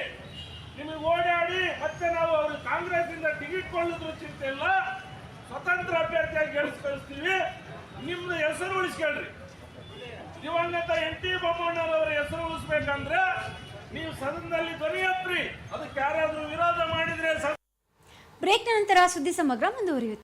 ನಿಮಗೆ ಓಡಾಡಿ ಮತ್ತೆ ನಾವು ಅವರು ಕಾಂಗ್ರೆಸ್ ಇಂದ ಟಿಕೆಟ್ ಕೊಳ್ಳಿದ್ರು ಚಿಂತೆ ಇಲ್ಲ ಸ್ವತಂತ್ರ ಅಭ್ಯರ್ಥಿಯಾಗಿ ಗೆಲ್ಸ್ ಕಳಿಸ್ತೀವಿ ನಿಮ್ದು ಹೆಸರು ಉಳಿಸ್ಕೊಳ್ರಿ. ದಿವಂಗತ ಎನ್ ಟಿ ಬೊಮ್ಮಣ್ಣನವರ ಹೆಸರು ಉಳಿಸ್ಬೇಕಂದ್ರೆ ನೀವು ಸದನದಲ್ಲಿ ಎತ್ರಿ. ಅದಕ್ಕೆ ಯಾರಾದ್ರೂ ವಿರೋಧ ಮಾಡಿದ್ರೆ ಬ್ರೇಕ್ ನಂತರ ಸುದ್ದಿ ಸಮಗ್ರ ಮುಂದುವರಿಯುತ್ತೆ.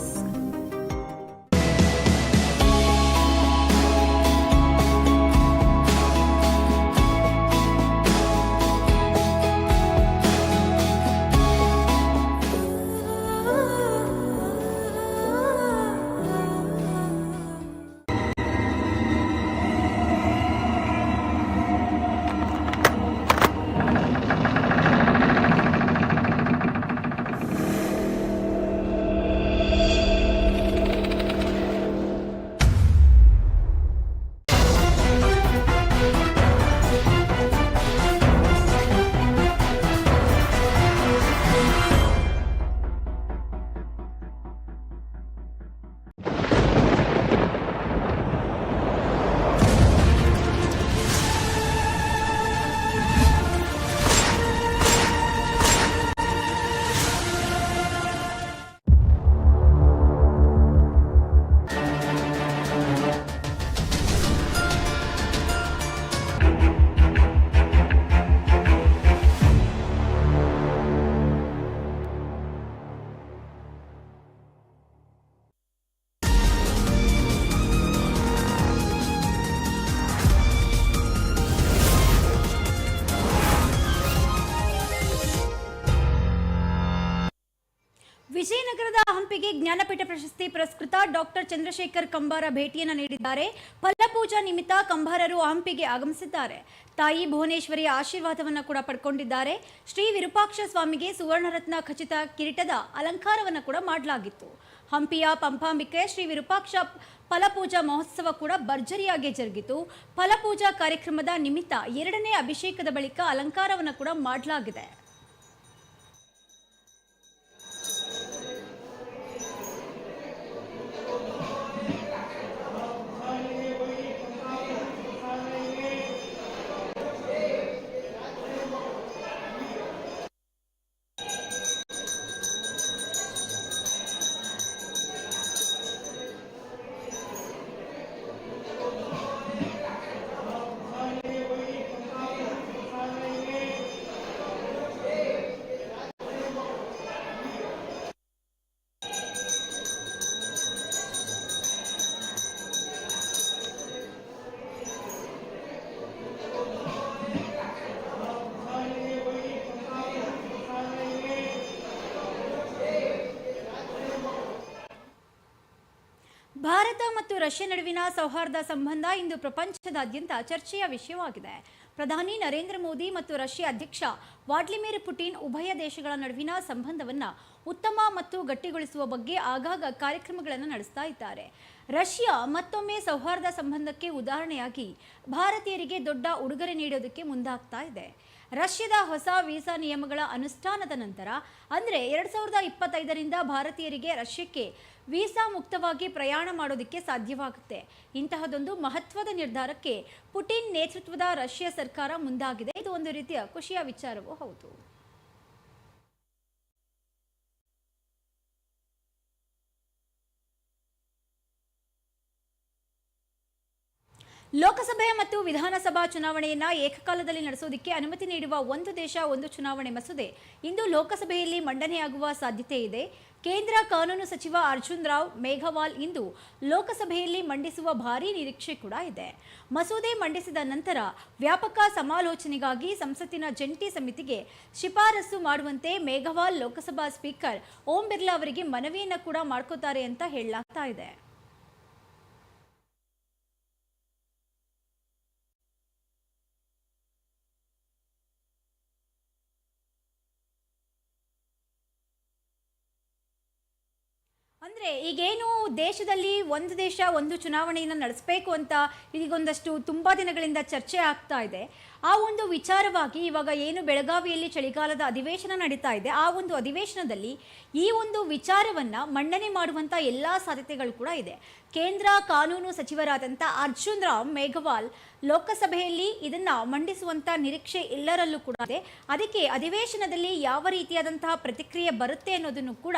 ಹಂಪಿಗೆ ಜ್ಞಾನಪೀಠ ಪ್ರಶಸ್ತಿ ಪುರಸ್ಕೃತ ಡಾಕ್ಟರ್ ಚಂದ್ರಶೇಖರ್ ಕಂಬಾರ ಭೇಟಿಯನ್ನು ನೀಡಿದ್ದಾರೆ. ಫಲಪೂಜಾ ನಿಮಿತ್ತ ಕಂಬಾರರು ಹಂಪಿಗೆ ಆಗಮಿಸಿದ್ದಾರೆ. ತಾಯಿ ಭುವನೇಶ್ವರಿಯ ಆಶೀರ್ವಾದವನ್ನು ಕೂಡ ಪಡ್ಕೊಂಡಿದ್ದಾರೆ. ಶ್ರೀ ವಿರೂಪಾಕ್ಷ ಸ್ವಾಮಿಗೆ ಸುವರ್ಣರತ್ನ ಖಚಿತ ಕಿರೀಟದ ಅಲಂಕಾರವನ್ನು ಕೂಡ ಮಾಡಲಾಗಿತ್ತು. ಹಂಪಿಯ ಪಂಪಾಂಬಿಕೆ ಶ್ರೀ ವಿರೂಪಾಕ್ಷ ಫಲಪೂಜಾ ಮಹೋತ್ಸವ ಕೂಡ ಭರ್ಜರಿಯಾಗಿ ಜರುಗಿತು. ಫಲಪೂಜಾ ಕಾರ್ಯಕ್ರಮದ ನಿಮಿತ್ತ ಎರಡನೇ ಅಭಿಷೇಕದ ಬಳಿಕ ಅಲಂಕಾರವನ್ನು ಕೂಡ ಮಾಡಲಾಗಿದೆ. ರಷ್ಯಾ ನಡುವಿನ ಸೌಹಾರ್ದ ಸಂಬಂಧ ಇಂದು ಪ್ರಪಂಚದಾದ್ಯಂತ ಚರ್ಚೆಯ ವಿಷಯವಾಗಿದೆ. ಪ್ರಧಾನಿ ನರೇಂದ್ರ ಮೋದಿ ಮತ್ತು ರಷ್ಯಾ ಅಧ್ಯಕ್ಷ ವಾಡ್ಲಿಮಿರ್ ಪುಟಿನ್ ಉಭಯ ದೇಶಗಳ ನಡುವಿನ ಸಂಬಂಧವನ್ನು ಉತ್ತಮ ಮತ್ತು ಗಟ್ಟಿಗೊಳಿಸುವ ಬಗ್ಗೆ ಆಗಾಗ ಕಾರ್ಯಕ್ರಮಗಳನ್ನು ನಡೆಸ್ತಾ ಇದ್ದಾರೆ. ರಷ್ಯಾ ಮತ್ತೊಮ್ಮೆ ಸೌಹಾರ್ದ ಸಂಬಂಧಕ್ಕೆ ಉದಾಹರಣೆಯಾಗಿ ಭಾರತೀಯರಿಗೆ ದೊಡ್ಡ ಉಡುಗೊರೆ ನೀಡೋದಕ್ಕೆ ಮುಂದಾಗ್ತಾ ಇದೆ. ರಷ್ಯಾದ ಹೊಸ ವೀಸಾ ನಿಯಮಗಳ ಅನುಷ್ಠಾನದ ನಂತರ ಅಂದರೆ ಎರಡು ಸಾವಿರದ ಇಪ್ಪತ್ತೈದರಿಂದ ಭಾರತೀಯರಿಗೆ ರಷ್ಯಾಕ್ಕೆ ವೀಸಾ ಮುಕ್ತವಾಗಿ ಪ್ರಯಾಣ ಮಾಡೋದಕ್ಕೆ ಸಾಧ್ಯವಾಗುತ್ತೆ. ಇಂತಹದೊಂದು ಮಹತ್ವದ ನಿರ್ಧಾರಕ್ಕೆ ಪುಟಿನ್ ನೇತೃತ್ವದ ರಷ್ಯಾ ಸರ್ಕಾರ ಮುಂದಾಗಿದೆ. ಇದು ಒಂದು ರೀತಿಯ ಖುಷಿಯ ವಿಚಾರವೂ ಹೌದು. ಲೋಕಸಭೆ ಮತ್ತು ವಿಧಾನಸಭಾ ಚುನಾವಣೆಯನ್ನ ಏಕಕಾಲದಲ್ಲಿ ನಡೆಸೋದಕ್ಕೆ ಅನುಮತಿ ನೀಡುವ ಒಂದು ದೇಶ, ಒಂದು ಚುನಾವಣೆ ಮಸೂದೆ. ಇಂದು ಲೋಕಸಭೆಯಲ್ಲಿ ಮಂಡನೆಯಾಗುವ ಸಾಧ್ಯತೆ ಇದೆ. ಕೇಂದ್ರ ಕಾನೂನು ಸಚಿವ ಅರ್ಜುನ್ ರಾವ್ ಮೇಘವಾಲ್ ಇಂದು ಲೋಕಸಭೆಯಲ್ಲಿ ಮಂಡಿಸುವ ಭಾರೀ ನಿರೀಕ್ಷೆ ಕೂಡ ಇದೆ. ಮಸೂದೆ ಮಂಡಿಸಿದ ನಂತರ ವ್ಯಾಪಕ ಸಮಾಲೋಚನೆಗಾಗಿ ಸಂಸತ್ತಿನ ಜಂಟಿ ಸಮಿತಿಗೆ ಶಿಫಾರಸು ಮಾಡುವಂತೆ ಮೇಘವಾಲ್ ಲೋಕಸಭಾ ಸ್ಪೀಕರ್ ಓಂ ಬಿರ್ಲಾ ಅವರಿಗೆ ಮನವಿಯನ್ನು ಕೂಡ ಮಾಡ್ಕೋತಾರೆ ಅಂತ ಹೇಳಲಾಗ್ತಾ ಇದೆ. ಅಂದ್ರೆ ಈಗೇನು ದೇಶದಲ್ಲಿ ಒಂದು ದೇಶ, ಒಂದು ಚುನಾವಣೆಯನ್ನು ನಡೆಸಬೇಕು ಅಂತ ಈಗೊಂದಷ್ಟು ತುಂಬ ದಿನಗಳಿಂದ ಚರ್ಚೆ ಆಗ್ತಾ ಇದೆ. ಆ ಒಂದು ವಿಚಾರವಾಗಿ ಇವಾಗ ಏನು ಬೆಳಗಾವಿಯಲ್ಲಿ ಚಳಿಗಾಲದ ಅಧಿವೇಶನ ನಡೀತಾ ಇದೆ. ಆ ಒಂದು ಅಧಿವೇಶನದಲ್ಲಿ ಈ ಒಂದು ವಿಚಾರವನ್ನು ಮಂಡನೆ ಮಾಡುವಂಥ ಎಲ್ಲ ಸಾಧ್ಯತೆಗಳು ಕೂಡ ಇದೆ. ಕೇಂದ್ರ ಕಾನೂನು ಸಚಿವರಾದಂಥ ಅರ್ಜುನ್ ರಾಮ್ ಮೇಘವಾಲ್ ಲೋಕಸಭೆಯಲ್ಲಿ ಇದನ್ನು ಮಂಡಿಸುವಂಥ ನಿರೀಕ್ಷೆ ಎಲ್ಲರಲ್ಲೂ ಕೂಡ ಇದೆ. ಅದಕ್ಕೆ ಅಧಿವೇಶನದಲ್ಲಿ ಯಾವ ರೀತಿಯಾದಂತಹ ಪ್ರತಿಕ್ರಿಯೆ ಬರುತ್ತೆ ಅನ್ನೋದನ್ನು ಕೂಡ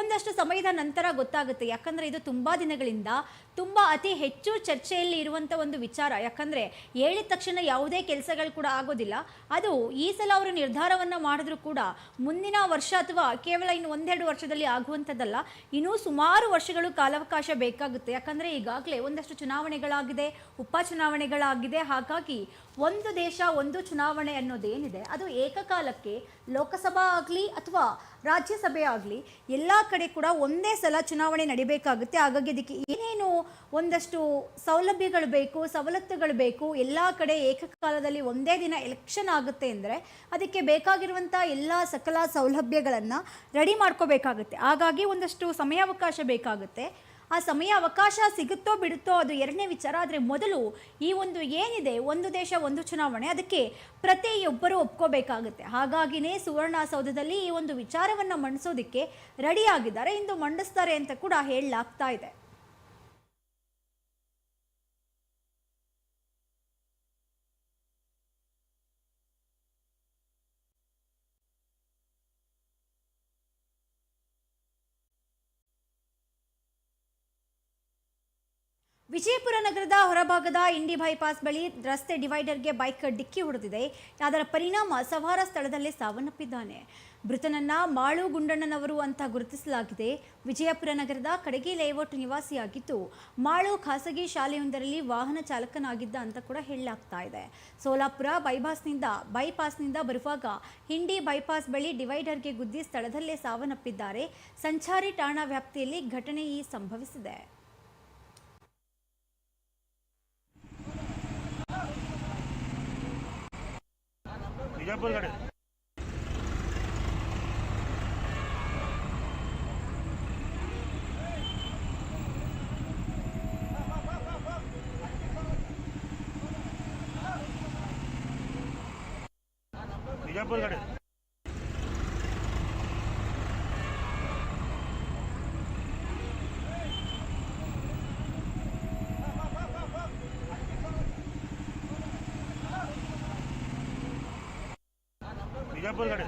ಒಂದಷ್ಟು ಸಮಯದ ನಂತರ ಗೊತ್ತಾಗುತ್ತೆ. ಯಾಕಂದರೆ ಇದು ತುಂಬ ದಿನಗಳಿಂದ ತುಂಬ ಅತಿ ಹೆಚ್ಚು ಚರ್ಚೆಯಲ್ಲಿ ಇರುವಂಥ ಒಂದು ವಿಚಾರ. ಯಾಕಂದರೆ ಹೇಳಿದ ತಕ್ಷಣ ಯಾವುದೇ ಕೆಲಸಗಳು ಕೂಡ ಆಗೋದಿಲ್ಲ. ಅದು ಈ ಸಲ ಅವರು ನಿರ್ಧಾರವನ್ನು ಮಾಡಿದ್ರೂ ಕೂಡ ಮುಂದಿನ ವರ್ಷ ಅಥವಾ ಕೇವಲ ಇನ್ನು ಒಂದೆರಡು ವರ್ಷದಲ್ಲಿ ಆಗುವಂಥದ್ದಲ್ಲ. ಇನ್ನೂ ಸುಮಾರು ವರ್ಷಗಳು ಕಾಲಾವಕಾಶ ಬೇಕಾಗುತ್ತೆ. ಯಾಕಂದರೆ ಈಗಾಗಲೇ ಒಂದಷ್ಟು ಚುನಾವಣೆಗಳಾಗಿದೆ, ಉಪಚುನಾವಣೆಗಳಾಗಿದೆ. ಹಾಗಾಗಿ ಒಂದು ದೇಶ, ಒಂದು ಚುನಾವಣೆ ಅನ್ನೋದೇನಿದೆ, ಅದು ಏಕಕಾಲಕ್ಕೆ ಲೋಕಸಭಾ ಆಗಲಿ ಅಥವಾ ರಾಜ್ಯಸಭೆ ಆಗಲಿ ಎಲ್ಲ ಕಡೆ ಕೂಡ ಒಂದೇ ಸಲ ಚುನಾವಣೆ ನಡಿಬೇಕಾಗುತ್ತೆ. ಹಾಗಾಗಿ ಅದಕ್ಕೆ ಏನೇನು ಒಂದಷ್ಟು ಸೌಲಭ್ಯಗಳು ಬೇಕು, ಸವಲತ್ತುಗಳು ಬೇಕು, ಎಲ್ಲ ಕಡೆ ಏಕಕಾಲದಲ್ಲಿ ಒಂದೇ ದಿನ ಎಲೆಕ್ಷನ್ ಆಗುತ್ತೆ ಅಂದರೆ ಅದಕ್ಕೆ ಬೇಕಾಗಿರುವಂಥ ಎಲ್ಲ ಸಕಲ ಸೌಲಭ್ಯಗಳನ್ನು ರೆಡಿ ಮಾಡ್ಕೋಬೇಕಾಗುತ್ತೆ. ಹಾಗಾಗಿ ಒಂದಷ್ಟು ಸಮಯಾವಕಾಶ ಬೇಕಾಗುತ್ತೆ. ಆ ಸಮಯ ಅವಕಾಶ ಸಿಗುತ್ತೋ ಬಿಡುತ್ತೋ ಅದು ಎರಡನೇ ವಿಚಾರ. ಆದರೆ ಮೊದಲು ಈ ಒಂದು ಏನಿದೆ, ಒಂದು ದೇಶ, ಒಂದು ಚುನಾವಣೆ, ಅದಕ್ಕೆ ಪ್ರತಿಯೊಬ್ಬರು ಒಪ್ಕೋಬೇಕಾಗುತ್ತೆ. ಹಾಗಾಗಿನೇ ಸುವರ್ಣಸೌಧದಲ್ಲಿ ಈ ಒಂದು ವಿಚಾರವನ್ನು ಮಂಡಿಸೋದಕ್ಕೆ ರೆಡಿಯಾಗಿದ್ದಾರೆ ಇಂದು ಮಂಡಿಸ್ತಾರೆ ಅಂತ ಕೂಡ ಹೇಳಲಾಗ್ತಾ ಇದೆ. ವಿಜಯಪುರ ನಗರದ ಹೊರಭಾಗದ ಇಂಡಿ ಬೈಪಾಸ್ ಬಳಿ ರಸ್ತೆ ಡಿವೈಡರ್ಗೆ ಬೈಕ್ ಡಿಕ್ಕಿ ಹೊಡೆದಿದೆ. ಅದರ ಪರಿಣಾಮ ಸವಾರ ಸ್ಥಳದಲ್ಲೇ ಸಾವನ್ನಪ್ಪಿದ್ದಾನೆ. ಮೃತನನ್ನ ಮಾಳು ಗುಂಡಣ್ಣನವರು ಅಂತ ಗುರುತಿಸಲಾಗಿದೆ. ವಿಜಯಪುರ ನಗರದ ಕಡಗಿ ಲೇಔಟ್ ನಿವಾಸಿಯಾಗಿದ್ದು, ಮಾಳು ಖಾಸಗಿ ಶಾಲೆಯೊಂದರಲ್ಲಿ ವಾಹನ ಚಾಲಕನಾಗಿದ್ದ ಅಂತ ಕೂಡ ಹೇಳಲಾಗ್ತಾ ಇದೆ. ಸೋಲಾಪುರ ಬೈಪಾಸ್ನಿಂದ ಬೈಪಾಸ್ನಿಂದ ಬರುವಾಗ ಹಿಂಡಿ ಬೈಪಾಸ್ ಬಳಿ ಡಿವೈಡರ್ಗೆ ಗುದ್ದಿ ಸ್ಥಳದಲ್ಲೇ ಸಾವನ್ನಪ್ಪಿದ್ದಾರೆ. ಸಂಚಾರಿ ಠಾಣಾ ವ್ಯಾಪ್ತಿಯಲ್ಲಿ ಘಟನೆ ಈ ಸಂಭವಿಸಿದೆ. ಬಿಜಾಪುರ ಕಡೆ ಬಿಜಾಪುರ ಕಡೆ ಬಿಜಾಪುರ ಕಡೆ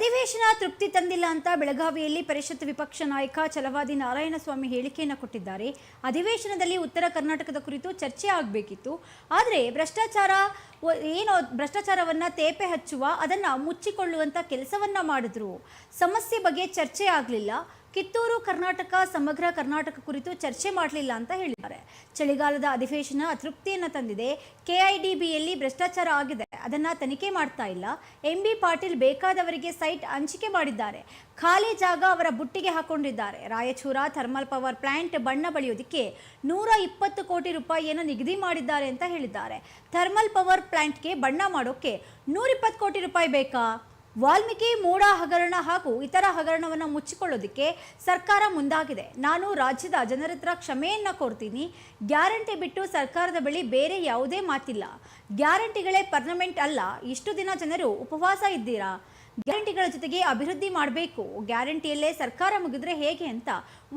ಅಧಿವೇಶನ ತೃಪ್ತಿ ತಂದಿಲ್ಲ ಅಂತ ಬೆಳಗಾವಿಯಲ್ಲಿ ಪರಿಷತ್ ವಿಪಕ್ಷ ನಾಯಕ ಚಲವಾದಿ ನಾರಾಯಣಸ್ವಾಮಿ ಹೇಳಿಕೆಯನ್ನು ಕೊಟ್ಟಿದ್ದಾರೆ. ಅಧಿವೇಶನದಲ್ಲಿ ಉತ್ತರ ಕರ್ನಾಟಕದ ಕುರಿತು ಚರ್ಚೆ ಆಗಬೇಕಿತ್ತು. ಆದರೆ ಭ್ರಷ್ಟಾಚಾರ ಏನು ಭ್ರಷ್ಟಾಚಾರವನ್ನು ತೇಪೆ ಹಚ್ಚುವ, ಅದನ್ನು ಮುಚ್ಚಿಕೊಳ್ಳುವಂಥ ಕೆಲಸವನ್ನು ಮಾಡಿದ್ರು. ಸಮಸ್ಯೆ ಬಗ್ಗೆ ಚರ್ಚೆ ಆಗಲಿಲ್ಲ. ಕಿತ್ತೂರು, ಕರ್ನಾಟಕ, ಸಮಗ್ರ ಕರ್ನಾಟಕ ಕುರಿತು ಚರ್ಚೆ ಮಾಡಲಿಲ್ಲ ಅಂತ ಹೇಳಿದ್ದಾರೆ. ಚಳಿಗಾಲದ ಅಧಿವೇಶನ ಅತೃಪ್ತಿಯನ್ನು ತಂದಿದೆ. ಕೆಐಡಿಬಿಯಲ್ಲಿ ಭ್ರಷ್ಟಾಚಾರ ಆಗಿದೆ. ಅದನ್ನ ತನಿಖೆ ಮಾಡ್ತಾ ಇಲ್ಲ. ಎಂ ಬಿ ಪಾಟೀಲ್ ಬೇಕಾದವರಿಗೆ ಸೈಟ್ ಹಂಚಿಕೆ ಮಾಡಿದ್ದಾರೆ. ಖಾಲಿ ಜಾಗ ಅವರ ಬುಟ್ಟಿಗೆ ಹಾಕೊಂಡಿದ್ದಾರೆ. ರಾಯಚೂರ ಥರ್ಮಲ್ ಪವರ್ ಪ್ಲಾಂಟ್ ಬಣ್ಣ ಬಳಿಯೋದಕ್ಕೆ ನೂರ ಇಪ್ಪತ್ತು ಕೋಟಿ ರೂಪಾಯಿಯನ್ನು ನಿಗದಿ ಮಾಡಿದ್ದಾರೆ ಅಂತ ಹೇಳಿದ್ದಾರೆ. ಥರ್ಮಲ್ ಪವರ್ ಪ್ಲಾಂಟ್ಗೆ ಬಣ್ಣ ಮಾಡೋಕ್ಕೆ ನೂರಿಪ್ಪತ್ತು ಕೋಟಿ ರೂಪಾಯಿ ಬೇಕಾ? ವಾಲ್ಮೀಕಿ ಮೂಡ ಹಗರಣ ಹಾಗೂ ಇತರ ಹಗರಣವನ್ನು ಮುಚ್ಚಿಕೊಳ್ಳೋದಕ್ಕೆ ಸರ್ಕಾರ ಮುಂದಾಗಿದೆ. ನಾನು ರಾಜ್ಯದ ಜನರ ಹತ್ರ ಕ್ಷಮೆಯನ್ನ ಕೋರ್ತೀನಿ. ಗ್ಯಾರಂಟಿ ಬಿಟ್ಟು ಸರ್ಕಾರದ ಬಳಿ ಬೇರೆ ಯಾವುದೇ ಮಾತಿಲ್ಲ. ಗ್ಯಾರಂಟಿಗಳೇ ಪರ್ಮನೆಂಟ್ ಅಲ್ಲ. ಇಷ್ಟು ದಿನ ಜನರು ಉಪವಾಸ ಇದ್ದೀರಾ? ಗ್ಯಾರಂಟಿಗಳ ಜೊತೆಗೆ ಅಭಿವೃದ್ಧಿ ಮಾಡಬೇಕು. ಗ್ಯಾರಂಟಿಯಲ್ಲೇ ಸರ್ಕಾರ ಮುಗಿದ್ರೆ ಹೇಗೆ ಅಂತ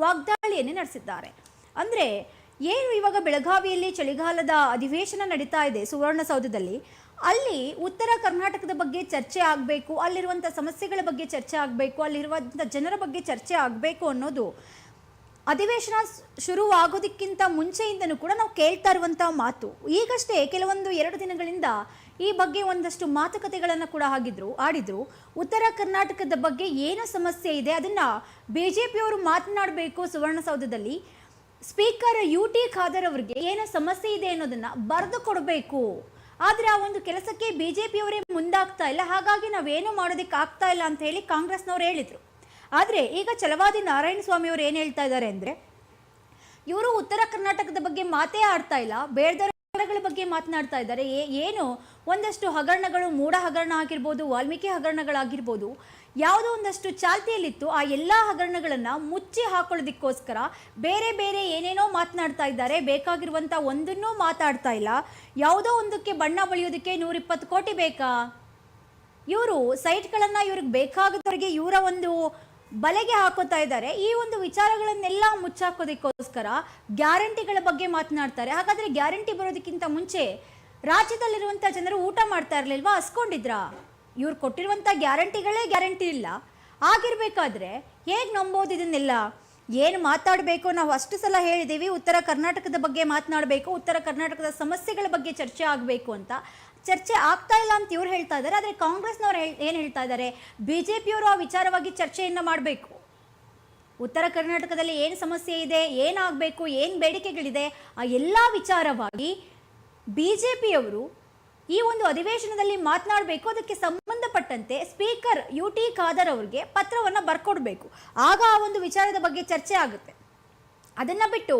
ವಾಗ್ದಾಳಿಯನ್ನೇ ನಡೆಸಿದ್ದಾರೆ. ಅಂದರೆ ಏನು ಇವಾಗ ಬೆಳಗಾವಿಯಲ್ಲಿ ಚಳಿಗಾಲದ ಅಧಿವೇಶನ ನಡೀತಾ ಇದೆ ಸುವರ್ಣಸೌಧದಲ್ಲಿ ಅಲ್ಲಿ ಉತ್ತರ ಕರ್ನಾಟಕದ ಬಗ್ಗೆ ಚರ್ಚೆ ಆಗಬೇಕು ಅಲ್ಲಿರುವಂಥ ಸಮಸ್ಯೆಗಳ ಬಗ್ಗೆ ಚರ್ಚೆ ಆಗಬೇಕು ಅಲ್ಲಿರುವಂಥ ಜನರ ಬಗ್ಗೆ ಚರ್ಚೆ ಆಗಬೇಕು ಅನ್ನೋದು ಅಧಿವೇಶನ ಶುರುವಾಗೋದಕ್ಕಿಂತ ಮುಂಚೆಯಿಂದನೂ ಕೂಡ ನಾವು ಕೇಳ್ತಾ ಇರುವಂಥ ಮಾತು. ಈಗಷ್ಟೇ ಕೆಲವೊಂದು ಎರಡು ದಿನಗಳಿಂದ ಈ ಬಗ್ಗೆ ಒಂದಷ್ಟು ಮಾತುಕತೆಗಳನ್ನು ಕೂಡ ಆಗಿದ್ರು ಆಡಿದ್ರು. ಉತ್ತರ ಕರ್ನಾಟಕದ ಬಗ್ಗೆ ಏನು ಸಮಸ್ಯೆ ಇದೆ ಅದನ್ನು ಬಿ ಜೆ ಪಿಯವರು ಮಾತನಾಡಬೇಕು ಸುವರ್ಣಸೌಧದಲ್ಲಿ. ಸ್ಪೀಕರ್ ಯು ಟಿ ಖಾದರ್ ಅವರಿಗೆ ಏನು ಸಮಸ್ಯೆ ಇದೆ ಅನ್ನೋದನ್ನು ಬರೆದು ಕೊಡಬೇಕು. ಆದರೆ ಆ ಒಂದು ಕೆಲಸಕ್ಕೆ ಬಿಜೆಪಿಯವರೇ ಮುಂದಾಗ್ತಾ ಇಲ್ಲ. ಹಾಗಾಗಿ ನಾವೇನು ಮಾಡೋದಕ್ಕೆ ಆಗ್ತಾ ಇಲ್ಲ ಅಂತ ಹೇಳಿ ಕಾಂಗ್ರೆಸ್ನವ್ರು ಹೇಳಿದ್ರು. ಆದರೆ ಈಗ ಚಲವಾದಿ ನಾರಾಯಣ ಸ್ವಾಮಿ ಅವರು ಏನು ಹೇಳ್ತಾ ಇದ್ದಾರೆ ಅಂದರೆ, ಇವರು ಉತ್ತರ ಕರ್ನಾಟಕದ ಬಗ್ಗೆ ಮಾತೇ ಆಡ್ತಾ ಇಲ್ಲ ಬೇಡದ ಬಗ್ಗೆ ಮಾತನಾಡ್ತಾ ಇದ್ದಾರೆ. ಏನು ಒಂದಷ್ಟು ಹಗರಣಗಳು ಮೂಢ ಹಗರಣ ಆಗಿರ್ಬೋದು, ವಾಲ್ಮೀಕಿ ಹಗರಣಗಳಾಗಿರ್ಬೋದು, ಯಾವುದೋ ಒಂದಷ್ಟು ಚಾಲ್ತಿಯಲ್ಲಿತ್ತು, ಆ ಎಲ್ಲ ಹಗರಣಗಳನ್ನು ಮುಚ್ಚಿ ಹಾಕೊಳ್ಳೋದಕ್ಕೋಸ್ಕರ ಬೇರೆ ಬೇರೆ ಏನೇನೋ ಮಾತನಾಡ್ತಾ ಇದ್ದಾರೆ ಬೇಕಾಗಿರುವಂಥ ಒಂದನ್ನೂ ಮಾತಾಡ್ತಾ ಇಲ್ಲ. ಯಾವುದೋ ಒಂದಕ್ಕೆ ಬಣ್ಣ ಬಳಿಯೋದಕ್ಕೆ ನೂರಿಪ್ಪತ್ತು ಕೋಟಿ ಬೇಕಾ? ಇವರು ಸೈಟ್ಗಳನ್ನು ಇವ್ರಿಗೆ ಬೇಕಾಗದವರಿಗೆ ಇವರ ಒಂದು ಬಲೆಗೆ ಹಾಕೋತಾ ಇದ್ದಾರೆ. ಈ ಒಂದು ವಿಚಾರಗಳನ್ನೆಲ್ಲ ಮುಚ್ಚಾಕೋದಕ್ಕೋಸ್ಕರ ಗ್ಯಾರಂಟಿಗಳ ಬಗ್ಗೆ ಮಾತನಾಡ್ತಾರೆ. ಹಾಗಾದರೆ ಗ್ಯಾರಂಟಿ ಬರೋದಕ್ಕಿಂತ ಮುಂಚೆ ರಾಜ್ಯದಲ್ಲಿರುವಂಥ ಜನರು ಊಟ ಮಾಡ್ತಾ ಇರಲಿಲ್ವಾ? ಹಸ್ಕೊಂಡಿದ್ರಾ ಇವ್ರು ಕೊಟ್ಟಿರುವಂಥ ಗ್ಯಾರಂಟಿಗಳೇ ಗ್ಯಾರಂಟಿ ಇಲ್ಲ. ಆಗಿರಬೇಕಾದ್ರೆ ಹೇಗೆ ನಂಬೋದು ಇದನ್ನೆಲ್ಲ? ಏನು ಮಾತಾಡಬೇಕು? ನಾವು ಅಷ್ಟು ಸಲ ಹೇಳಿದ್ದೀವಿ ಉತ್ತರ ಕರ್ನಾಟಕದ ಬಗ್ಗೆ ಮಾತನಾಡಬೇಕು, ಉತ್ತರ ಕರ್ನಾಟಕದ ಸಮಸ್ಯೆಗಳ ಬಗ್ಗೆ ಚರ್ಚೆ ಆಗಬೇಕು ಅಂತ. ಚರ್ಚೆ ಆಗ್ತಾ ಇಲ್ಲ ಅಂತ ಇವ್ರು ಹೇಳ್ತಾ ಇದ್ದಾರೆ. ಆದರೆ ಕಾಂಗ್ರೆಸ್ನವ್ರು ಏನು ಹೇಳ್ತಾ ಇದ್ದಾರೆ? ಬಿ ಜೆ ಪಿಯವರು ಆ ವಿಚಾರವಾಗಿ ಚರ್ಚೆಯನ್ನು ಮಾಡಬೇಕು. ಉತ್ತರ ಕರ್ನಾಟಕದಲ್ಲಿ ಏನು ಸಮಸ್ಯೆ ಇದೆ ಏನಾಗಬೇಕು ಏನು ಬೇಡಿಕೆಗಳಿದೆ, ಆ ಎಲ್ಲ ವಿಚಾರವಾಗಿ ಬಿ ಜೆ ಪಿಯವರು ಈ ಒಂದು ಅಧಿವೇಶನದಲ್ಲಿ ಮಾತನಾಡಬೇಕು, ಅದಕ್ಕೆ ಸಂಬಂಧಪಟ್ಟಂತೆ ಸ್ಪೀಕರ್ ಯು ಟಿ ಖಾದರ್ ಅವರಿಗೆ ಪತ್ರವನ್ನು ಬರ್ಕೊಡ್ಬೇಕು. ಆಗ ಆ ಒಂದು ವಿಚಾರದ ಬಗ್ಗೆ ಚರ್ಚೆ ಆಗುತ್ತೆ. ಅದನ್ನು ಬಿಟ್ಟು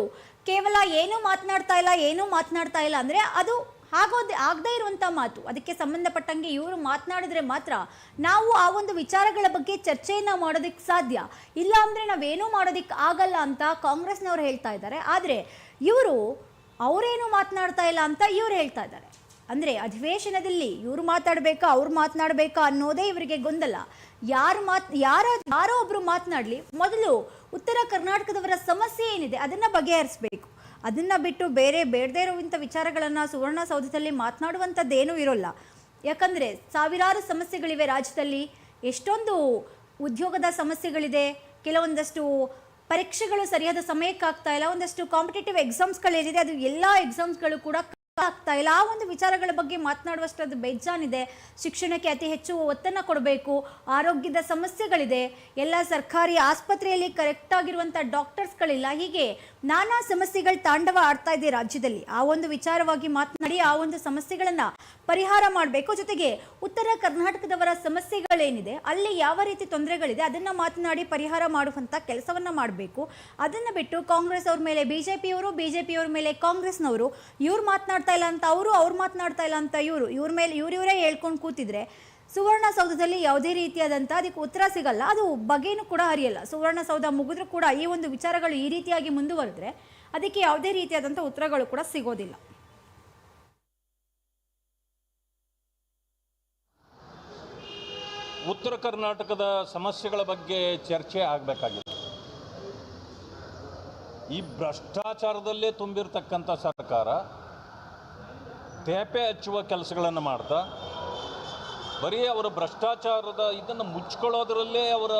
ಕೇವಲ ಏನೂ ಮಾತನಾಡ್ತಾ ಇಲ್ಲ, ಏನೂ ಮಾತನಾಡ್ತಾ ಇಲ್ಲ ಅಂದರೆ ಅದು ಆಗೋದೇ ಆಗದೇ ಇರುವಂಥ ಮಾತು. ಅದಕ್ಕೆ ಸಂಬಂಧಪಟ್ಟಂಗೆ ಇವರು ಮಾತನಾಡಿದರೆ ಮಾತ್ರ ನಾವು ಆ ಒಂದು ವಿಚಾರಗಳ ಬಗ್ಗೆ ಚರ್ಚೆಯನ್ನು ಮಾಡೋದಕ್ಕೆ ಸಾಧ್ಯ. ಇಲ್ಲ ಅಂದರೆ ನಾವೇನೂ ಮಾಡೋದಕ್ಕೆ ಆಗಲ್ಲ ಅಂತ ಕಾಂಗ್ರೆಸ್ನವ್ರು ಹೇಳ್ತಾ ಇದ್ದಾರೆ. ಆದರೆ ಇವರು ಅವರೇನು ಮಾತನಾಡ್ತಾ ಇಲ್ಲ ಅಂತ ಇವ್ರು ಹೇಳ್ತಾ ಇದ್ದಾರೆ. ಅಂದರೆ ಅಧಿವೇಶನದಲ್ಲಿ ಇವ್ರು ಮಾತಾಡಬೇಕಾ, ಅವ್ರು ಮಾತನಾಡಬೇಕಾ ಅನ್ನೋದೇ ಇವರಿಗೆ ಗೊಂದಲ. ಯಾರು ಮಾತ್, ಯಾರ, ಯಾರೋ ಒಬ್ಬರು ಮಾತನಾಡಲಿ, ಮೊದಲು ಉತ್ತರ ಕರ್ನಾಟಕದವರ ಸಮಸ್ಯೆ ಏನಿದೆ, ಅದನ್ನು ಬಗೆಹರಿಸಬೇಕು. ಅದನ್ನು ಬಿಟ್ಟು ಬೇರೆ, ಬೇಡದೇ ಇರುವಂಥ ವಿಚಾರಗಳನ್ನು ಸುವರ್ಣಸೌಧದಲ್ಲಿ ಮಾತನಾಡುವಂಥದ್ದೇನೂ ಇರೋಲ್ಲ. ಯಾಕಂದರೆ ಸಾವಿರಾರು ಸಮಸ್ಯೆಗಳಿವೆ ರಾಜ್ಯದಲ್ಲಿ. ಎಷ್ಟೊಂದು ಉದ್ಯೋಗದ ಸಮಸ್ಯೆಗಳಿದೆ. ಕೆಲವೊಂದಷ್ಟು ಪರೀಕ್ಷೆಗಳು ಸರಿಯಾದ ಸಮಯಕ್ಕೆ ಆಗ್ತಾ ಇಲ್ಲ. ಒಂದಷ್ಟು ಕಾಂಪಿಟೇಟಿವ್ ಎಕ್ಸಾಮ್ಸ್ಗಳೇನಿದೆ ಅದು ಎಲ್ಲ ಎಕ್ಸಾಮ್ಸ್ಗಳು ಕೂಡ ಆಗ್ತಾ ಇಲ್ಲ. ಆ ಒಂದು ವಿಚಾರಗಳ ಬಗ್ಗೆ ಮಾತನಾಡುವಷ್ಟು ಅದು ಬೇಜಾನಿದೆ. ಶಿಕ್ಷಣಕ್ಕೆ ಅತಿ ಹೆಚ್ಚು ಒತ್ತನ್ನು ಕೊಡಬೇಕು, ಆರೋಗ್ಯದ ಸಮಸ್ಯೆಗಳಿದೆ. ಎಲ್ಲ ಸರ್ಕಾರಿ ಆಸ್ಪತ್ರೆಯಲ್ಲಿ ಕರೆಕ್ಟ್ ಆಗಿರುವಂಥ ಡಾಕ್ಟರ್ಸ್ಗಳಿಲ್ಲ ಹೀಗೆ ನಾನಾ ಸಮಸ್ಯೆಗಳು ತಾಂಡವ ಆಡ್ತಾ ಇದೆ ರಾಜ್ಯದಲ್ಲಿ. ಆ ಒಂದು ವಿಚಾರವಾಗಿ ಮಾತನಾಡಿ ಆ ಒಂದು ಸಮಸ್ಯೆಗಳನ್ನು ಪರಿಹಾರ ಮಾಡಬೇಕು. ಜೊತೆಗೆ ಉತ್ತರ ಕರ್ನಾಟಕದವರ ಸಮಸ್ಯೆಗಳೇನಿದೆ, ಅಲ್ಲಿ ಯಾವ ರೀತಿ ತೊಂದರೆಗಳಿದೆ, ಅದನ್ನು ಮಾತನಾಡಿ ಪರಿಹಾರ ಮಾಡುವಂಥ ಕೆಲಸವನ್ನು ಮಾಡಬೇಕು. ಅದನ್ನು ಬಿಟ್ಟು ಕಾಂಗ್ರೆಸ್ ಅವ್ರ ಮೇಲೆ ಬಿ ಜೆ ಪಿಯವರು ಬಿ ಜೆ ಪಿಯವ್ರ ಮೇಲೆ, ಕಾಂಗ್ರೆಸ್ನವರು ಇವ್ರು ಮಾತನಾಡ್ತಾ ಇಲ್ಲ ಅಂತ ಅವರು ಅವ್ರು ಮಾತನಾಡ್ತಾ ಇಲ್ಲ ಅಂತ ಇವರು ಇವ್ರ ಮೇಲೆ ಇವ್ರಿವರೇ ಹೇಳ್ಕೊಂಡು ಕೂತಿದ್ರೆ ಸುವರ್ಣಸೌಧದಲ್ಲಿ ಯಾವುದೇ ರೀತಿಯಾದಂಥ ಅದಕ್ಕೆ ಉತ್ತರ ಸಿಗಲ್ಲ. ಅದು ಬಗೆಯೂ ಕೂಡ ಹರಿಯಲ್ಲ. ಸುವರ್ಣಸೌಧ ಮುಗಿದ್ರೂ ಕೂಡ ಈ ಒಂದು ವಿಚಾರಗಳು ಈ ರೀತಿಯಾಗಿ ಮುಂದುವರೆದ್ರೆ ಅದಕ್ಕೆ ಯಾವುದೇ ರೀತಿಯಾದಂಥ ಉತ್ತರಗಳು ಕೂಡ ಸಿಗೋದಿಲ್ಲ. ಉತ್ತರ ಕರ್ನಾಟಕದ ಸಮಸ್ಯೆಗಳ ಬಗ್ಗೆ ಚರ್ಚೆ ಆಗಬೇಕಾಗಿದೆ. ಈ ಭ್ರಷ್ಟಾಚಾರದಲ್ಲೇ ತುಂಬಿರತಕ್ಕಂಥ ಸರ್ಕಾರ, ತೇಪೆ ಹಚ್ಚುವ ಕೆಲಸಗಳನ್ನು ಮಾಡ್ತಾ ಬರೀ ಅವರ ಭ್ರಷ್ಟಾಚಾರದ ಇದನ್ನು ಮುಚ್ಕೊಳ್ಳೋದರಲ್ಲೇ ಅವರ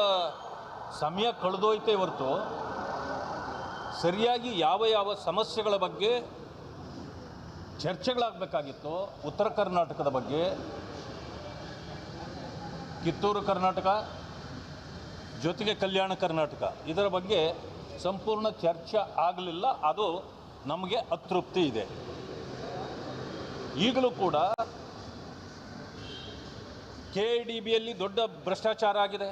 ಸಮಯ ಕಳೆದೋಯ್ತೆ ಹೊರತು ಸರಿಯಾಗಿ ಯಾವ ಯಾವ ಸಮಸ್ಯೆಗಳ ಬಗ್ಗೆ ಚರ್ಚೆಗಳಾಗಬೇಕಾಗಿತ್ತು ಉತ್ತರ ಕರ್ನಾಟಕದ ಬಗ್ಗೆ, ಕಿತ್ತೂರು ಕರ್ನಾಟಕ, ಜೊತೆಗೆ ಕಲ್ಯಾಣ ಕರ್ನಾಟಕ, ಇದರ ಬಗ್ಗೆ ಸಂಪೂರ್ಣ ಚರ್ಚೆ ಆಗಲಿಲ್ಲ, ಅದು ನಮಗೆ ಅತೃಪ್ತಿ ಇದೆ. ಈಗಲೂ ಕೂಡ ಕೆ ಡಿ ಬಿಯಲ್ಲಿ ದೊಡ್ಡ ಭ್ರಷ್ಟಾಚಾರ ಆಗಿದೆ.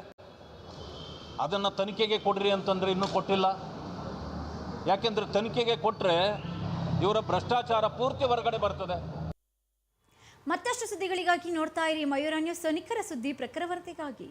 ಅದನ್ನು ತನಿಖೆಗೆ ಕೊಡ್ರಿ ಅಂತಂದರೆ ಇನ್ನೂ ಕೊಟ್ಟಿಲ್ಲ. ಯಾಕೆಂದರೆ ತನಿಖೆಗೆ ಕೊಟ್ಟರೆ ಇವರ ಭ್ರಷ್ಟಾಚಾರ ಪೂರ್ತಿ ಹೊರಗಡೆ ಬರ್ತದೆ. ಮತ್ತಷ್ಟು ಸುದ್ದಿಗಳಿಗಾಗಿ ನೋಡ್ತಾ ಇರಿ ಮಯೂರ ನ್ಯೂಸ್ ನಿಖರ ಸುದ್ದಿ ಪ್ರಖರವರ್ತೆಗಾಗಿ